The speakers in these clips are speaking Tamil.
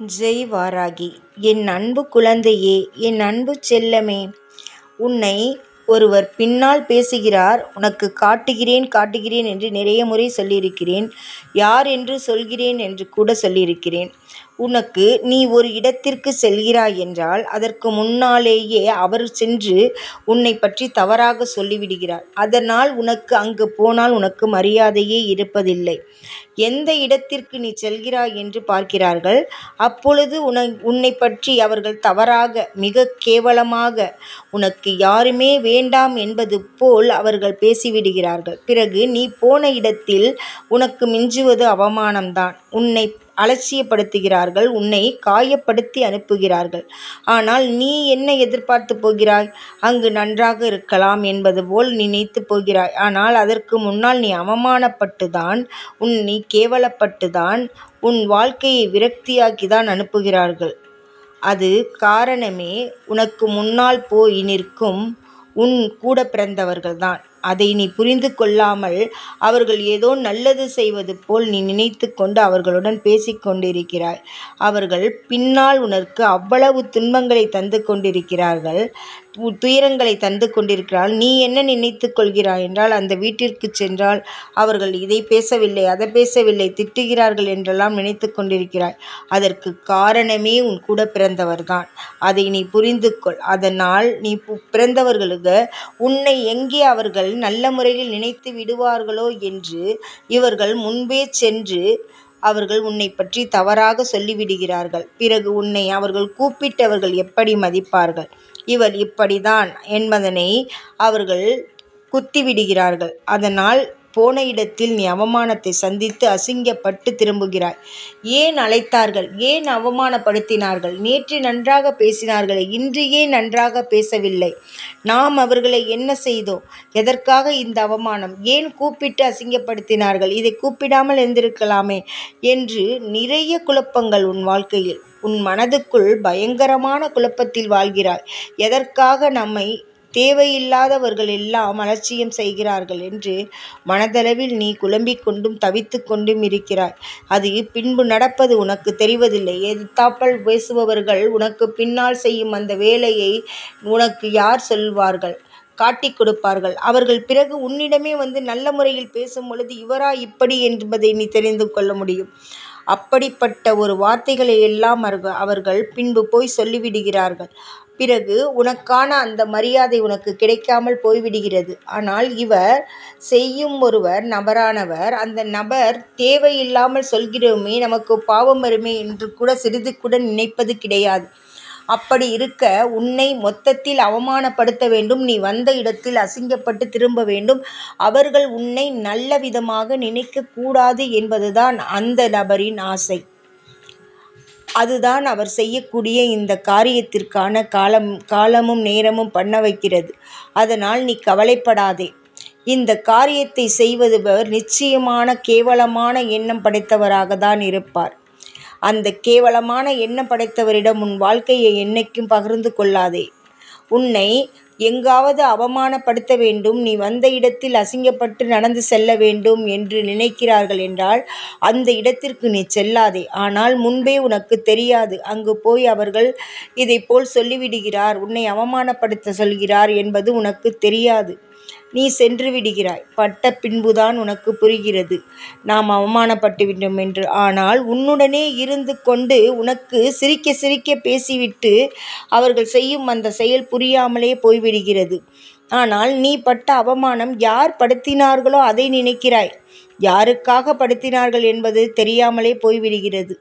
ஜெய் வாராகி என் அன்பு குழந்தையே என் அன்பு செல்லமே உன்னை ஒருவர் பின்னால் பேசுகிறார் உனக்கு காட்டுகிறேன் காட்டுகிறேன் என்று நிறைய முறை சொல்லியிருக்கிறேன் யார் என்று சொல்கிறேன் என்று கூட சொல்லியிருக்கிறேன். உனக்கு நீ ஒரு இடத்திற்கு செல்கிறாய் என்றால் அதற்கு முன்னாலேயே அவர் சென்று உன்னை பற்றி தவறாக சொல்லிவிடுகிறார். அதனால் உனக்கு அங்கு போனால் உனக்கு மரியாதையே இருப்பதில்லை. எந்த இடத்திற்கு நீ செல்கிறாய் என்று பார்க்கிறார்கள். அப்பொழுது உன உன்னை பற்றி அவர்கள் தவறாக மிக கேவலமாக உனக்கு யாருமே வேண்டாம் என்பது போல் அவர்கள் பேசிவிடுகிறார்கள். பிறகு நீ போன இடத்தில் உனக்கு மிஞ்சுவது அவமானம்தான். உன்னை அலட்சியப்படுத்துகிறார்கள் உன்னை காயப்படுத்தி அனுப்புகிறார்கள். ஆனால் நீ என்ன எதிர்பார்த்து போகிறாய்? அங்கு நன்றாக இருக்கலாம் என்பது போல் நினைத்து போகிறாய். ஆனால் அதற்கு முன்னால் நீ அவமானப்பட்டுதான் உன் நீ கேவலப்பட்டுதான் உன் வாழ்க்கையை விரக்தியாக்கி தான் அனுப்புகிறார்கள். அது காரணமே உனக்கு முன்னால் போய் நிற்கும் உன் கூட பிறந்தவர்கள்தான். அதை நீ புரிந்து கொள்ளாமல் அவர்கள் ஏதோ நல்லது செய்வது போல் நீ நினைத்து கொண்டு அவர்களுடன் பேசிக்கொண்டிருக்கிறாய் அவர்கள் பின்னால் உனக்கு அவ்வளவு துன்பங்களை தந்து கொண்டிருக்கிறார்கள். துயரங்களை தந்து கொண்டிருக்கிறாள். நீ என்ன நினைத்து கொள்கிறாய் என்றால் அந்த வீட்டிற்கு சென்றால் அவர்கள் இதை பேசவில்லை அதை பேசவில்லை திட்டுகிறார்கள் என்றெல்லாம் நினைத்து கொண்டிருக்கிறாய். அதற்கு காரணமே உன் கூட பிறந்தவர்தான். அதை நீ புரிந்து கொள் அதனால் நீ பிறந்தவர்களுக்கு உன்னை எங்கே அவர்கள் நல்ல முறையில் நினைத்து விடுவார்களோ என்று இவர்கள் முன்பே சென்று அவர்கள் உன்னை பற்றி தவறாக சொல்லிவிடுகிறார்கள். பிறகு உன்னை அவர்கள் கூப்பிட்டவர்கள் எப்படி மதிப்பார்கள்? இவர் இப்படிதான் என்பதனை அவர்கள் குத்திவிடுகிறார்கள். அதனால் போன இடத்தில் நீ அவமானத்தை சந்தித்து அசிங்கப்பட்டு திரும்புகிறாய். ஏன் அழைத்தார்கள்? ஏன் அவமானப்படுத்தினார்கள்? நேற்று நன்றாக பேசினார்களே இன்று ஏன் நன்றாக பேசவில்லை? நாம் அவர்களை என்ன செய்தோம்? எதற்காக இந்த அவமானம்? ஏன் கூப்பிட்டு அசிங்கப்படுத்தினார்கள்? இதை கூப்பிடாமல் இருந்திருக்கலாமே என்று நிறைய குழப்பங்கள் உன் வாழ்க்கையில் உன் மனதுக்குள் பயங்கரமான குழப்பத்தில் வாழ்கிறாய். எதற்காக நம்மை தேவையில்லாதவர்கள் எல்லாம் அலட்சியம் செய்கிறார்கள் என்று மனதளவில் நீ குழம்பிக் கொண்டும் தவித்து கொண்டும் இருக்கிறாய். அது பின்பு நடப்பது உனக்கு தெரிவதில்லை. எதிர்த்தாப்பல் பேசுபவர்கள் உனக்கு பின்னால் செய்யும் அந்த வேலையை உனக்கு யார் சொல்வார்கள்? காட்டிக் கொடுப்பார்கள். அவர்கள் பிறகு உன்னிடமே வந்து நல்ல முறையில் பேசும் பொழுது இவரா இப்படி என்பதை நீ தெரிந்து கொள்ள முடியும். அப்படிப்பட்ட ஒரு வார்த்தைகளை எல்லாம் அவர்கள் பின்பு போய் சொல்லிவிடுகிறார்கள். பிறகு உனக்கான அந்த மரியாதை உனக்கு கிடைக்காமல் போய்விடுகிறது. ஆனால் இவர் செய்யும் ஒருவர் நபரானவர். அந்த நபர் தேவையில்லாமல் சொல்கிறோமே நமக்கு பாவம் வருமே என்று கூட சிறிது கூட நினைப்பது கிடையாது. அப்படி இருக்க உன்னை மொத்தத்தில் அவமானப்படுத்த வேண்டும். நீ வந்த இடத்தில் அசிங்கப்பட்டு திரும்ப வேண்டும். அவர்கள் உன்னை நல்ல விதமாக நினைக்கக்கூடாது என்பதுதான் அந்த நபரின் ஆசை. அதுதான் அவர் செய்யக்கூடிய இந்த காரியத்திற்கான காலம் காலமும் நேரமும் பண்ண வைக்கிறது. அதனால் நீ கவலைப்படாதே. இந்த காரியத்தை செய்வதுபவர் நிச்சயமான கேவலமான எண்ணம் படைத்தவராக தான் இருப்பார். அந்த கேவலமான எண்ணம் படைத்தவரிடம் உன் வாழ்க்கையை என்னைக்கும் பகிர்ந்து கொள்ளாதே. உன்னை எங்காவது அவமானப்படுத்த வேண்டும். நீ வந்த இடத்தில் அசிங்கப்பட்டு நடந்து செல்ல வேண்டும் என்று நினைக்கிறார்கள் என்றால் அந்த இடத்திற்கு நீ செல்லாதே. ஆனால் முன்பே உனக்கு தெரியாது. அங்கு போய் அவர்கள் இதைப்போல் சொல்லிவிடுகிறார். உன்னை அவமானப்படுத்த சொல்கிறார் என்பது உனக்கு தெரியாது. நீ சென்று விடுகிறாய். பட்ட பின்புதான் உனக்கு புரிகிறது. நாம் அவமானப்பட்டு விட்டோம் என்று. ஆனால் உன்னுடனே இருந்து கொண்டு உனக்கு சிரிக்க சிரிக்க பேசிவிட்டு அவர்கள் செய்யும் அந்த செயல் புரியாமலே போய்விடுகிறது. ஆனால் நீ பட்ட அவமானம் யார் படுத்தினார்களோ அதை நினைக்கிறாய். யாருக்காக படுத்தினார்கள் என்பது தெரியாமலே போய்விடுகிறது.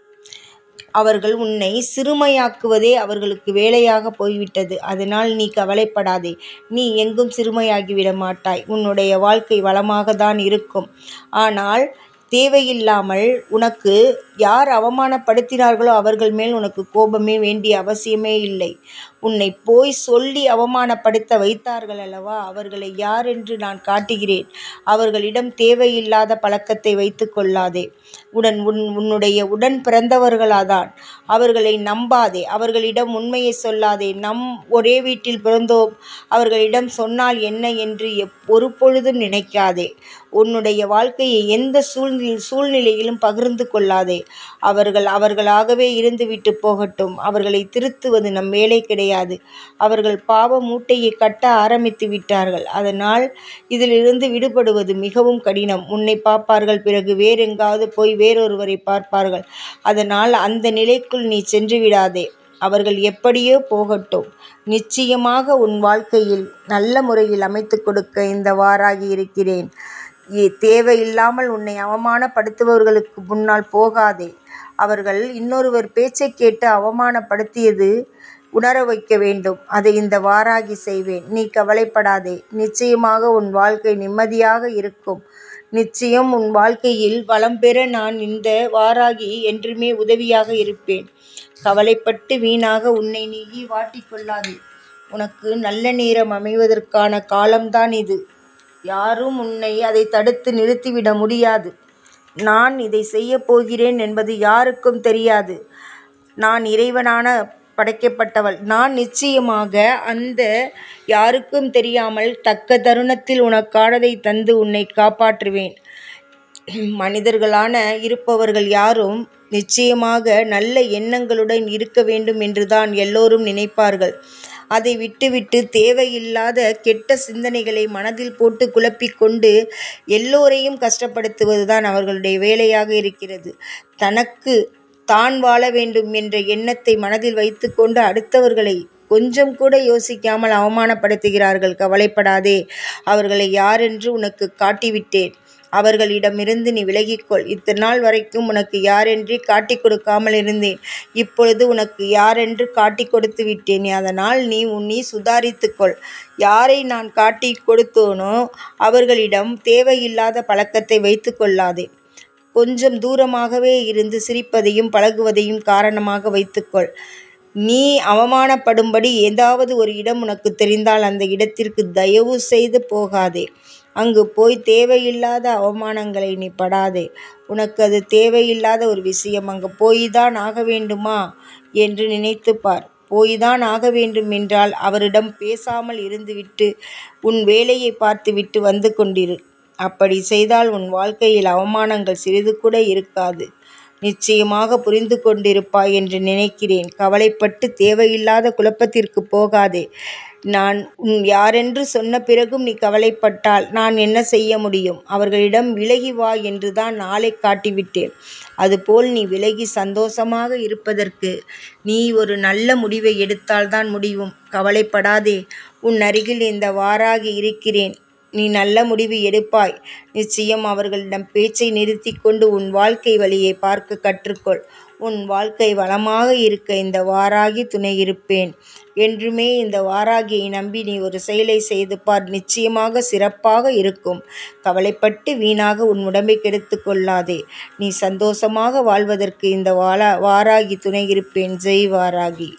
அவர்கள் உன்னை சிறுமையாக்குவதே அவர்களுக்கு வேலையாக போய்விட்டது. அதனால் நீ கவலைப்படாதே. நீ எங்கும் சிறுமையாகிவிட மாட்டாய். உன்னுடைய வாழ்க்கை வளமாக தான் இருக்கும். ஆனால் தேவையில்லாமல் உனக்கு யார் அவமானப்படுத்தினார்களோ அவர்கள் மேல் உனக்கு கோபமே வேண்டிய அவசியமே இல்லை. உன்னை போய் சொல்லி அவமானப்படுத்த வைத்தார்கள் அல்லவா? அவர்களை யாரென்று நான் காட்டுகிறேன். அவர்களிடம் தேவையில்லாத பழக்கத்தை வைத்து கொள்ளாதே. உடன் உன் உன்னுடைய உடன் பிறந்தவர்களாதான். அவர்களை நம்பாதே. அவர்களிடம் உண்மையை சொல்லாதே. நம் ஒரே வீட்டில் பிறந்தோம். அவர்களிடம் சொன்னால் என்ன என்று எப் ஒரு பொழுதும் நினைக்காதே. உன்னுடைய வாழ்க்கையை எந்த சூழ்நிலை சூழ்நிலையிலும் பகிர்ந்து கொள்ளாதே. அவர்கள் அவர்களாகவே இருந்துவிட்டு போகட்டும். அவர்களை திருத்துவது நம் வேலை கிடையாது. அவர்கள் பாவ மூட்டையை கட்ட ஆரம்பித்து விட்டார்கள். அதனால் இதிலிருந்து விடுபடுவது மிகவும் கடினம். உன்னை பார்ப்பார்கள். பிறகு வேறெங்காவது போய் வேறொருவரை பார்ப்பார்கள். அதனால் அந்த நிலைக்குள் நீ சென்று விடாதே. அவர்கள் எப்படியோ போகட்டும். நிச்சயமாக உன் வாழ்க்கையில் நல்ல முறையில் அமைத்து கொடுக்க இந்த வாராகி இருக்கிறேன். தேவையில்லாமல் உன்னை அவமானப்படுத்துபவர்களுக்கு முன்னால் போகாதே. அவர்கள் இன்னொருவர் பேச்சை கேட்டு அவமானப்படுத்தியது உணர வைக்க வேண்டும். அதை இந்த வாராகி செய்வேன். நீ கவலைப்படாதே. நிச்சயமாக உன் வாழ்க்கை நிம்மதியாக இருக்கும். நிச்சயம் உன் வாழ்க்கையில் வளம் பெற நான் இந்த வாராகி என்றுமே உதவியாக இருப்பேன். கவலைப்பட்டு வீணாக உன்னை நீ வாட்டிக்கொள்ளாதே உனக்கு நல்ல நேரம் அமைவதற்கான காலம்தான் இது. யாரும் உன்னை அதை தடுத்து நிறுத்திவிட முடியாது. நான் இதை செய்யப் போகிறேன் என்பது யாருக்கும் தெரியாது. நான் இறைவனான படைக்கப்பட்டவள். நான் நிச்சயமாக அந்த யாருக்கும் தெரியாமல் தக்க தருணத்தில் உனக்கானதை தந்து உன்னை காப்பாற்றுவேன். மனிதர்களான இருப்பவர்கள் யாரும் நிச்சயமாக நல்ல எண்ணங்களுடன் இருக்க வேண்டும் என்றுதான் எல்லோரும் நினைப்பார்கள். அதை விட்டுவிட்டு தேவையில்லாத கெட்ட சிந்தனைகளை மனதில் போட்டு குழப்பிக் கொண்டு எல்லோரையும் கஷ்டப்படுத்துவதுதான் அவர்களுடைய வேலையாக இருக்கிறது. தனக்கு தான் வாழ வேண்டும் என்ற எண்ணத்தை மனதில் வைத்துக்கொண்டு அடுத்தவர்களை கொஞ்சம் கூட யோசிக்காமல் அவமானப்படுத்துகிறார்கள். கவலைப்படாதே அவர்களை யாரென்று உனக்கு காட்டிவிட்டேன். அவர்களிடமிருந்து நீ விலகிக்கொள். இத்தனை நாள் வரைக்கும் உனக்கு யாரென்றே காட்டிக் கொடுக்காமல் இருந்தேன். இப்பொழுது உனக்கு யாரென்று காட்டிக் கொடுத்து விட்டேன் அதனால் நீ உன்னை சுதாரித்துக்கொள் யாரை நான் காட்டி கொடுத்தோனோ அவர்களிடம் தேவையில்லாத பழக்கத்தை வைத்து கொள்ளாதே. கொஞ்சம் தூரமாகவே இருந்து சிரிப்பதையும் பழகுவதையும் காரணமாக வைத்துக்கொள். நீ அவமானப்படும்படி ஏதாவது ஒரு இடம் உனக்கு தெரிந்தால் அந்த இடத்திற்கு தயவு செய்து போகாதே. அங்கு போய் தேவையில்லாத அவமானங்களை நீ படாதே. உனக்கு அது தேவையில்லாத ஒரு விஷயம். அங்கு போய் தான் ஆக வேண்டுமா என்று நினைத்து பார். போய் தான் ஆக வேண்டும் என்றால் அவரிடம் பேசாமல் இருந்துவிட்டு உன் வேலையை பார்த்துவிட்டு வந்து கொண்டிரு. அப்படி செய்தால் உன் வாழ்க்கையில் அவமானங்கள் சிறிது கூட இருக்காது. நிச்சயமாக புரிந்து கொண்டிருப்பாய் என்று நினைக்கிறேன். கவலைப்பட்டு தேவையில்லாத குழப்பத்திற்கு போகாதே. நான் உன் யாரென்று சொன்ன பிறகும் நீ கவலைப்பட்டால் நான் என்ன செய்ய முடியும்? அவர்களிடம் விலகி வா என்று தான் நாளை காட்டிவிட்டேன். அதுபோல் நீ விலகி சந்தோஷமாக இருப்பதற்கு நீ ஒரு நல்ல முடிவை எடுத்தால்தான் முடியும். கவலைப்படாதே. உன் அருகில் இந்த வாராகி இருக்கிறேன். நீ நல்ல முடிவு எடுப்பாய். நிச்சயம் அவர்களிடம் பேச்சை நிறுத்தி கொண்டு உன் வாழ்க்கை வழியை பார்க்க கற்றுக்கொள். உன் வாழ்க்கை வளமாக இருக்க இந்த வாராகி துணை இருப்பேன். என்றுமே இந்த வாராகியை நம்பி நீ ஒரு செயலை செய்து பார். நிச்சயமாக சிறப்பாக இருக்கும். கவலைப்பட்டு வீணாக உன் உடம்பை கெடுத்து கொள்ளாதே. நீ சந்தோஷமாக வாழ்வதற்கு இந்த வாரா வாராகி துணை இருப்பேன். ஜெய் வாராகி.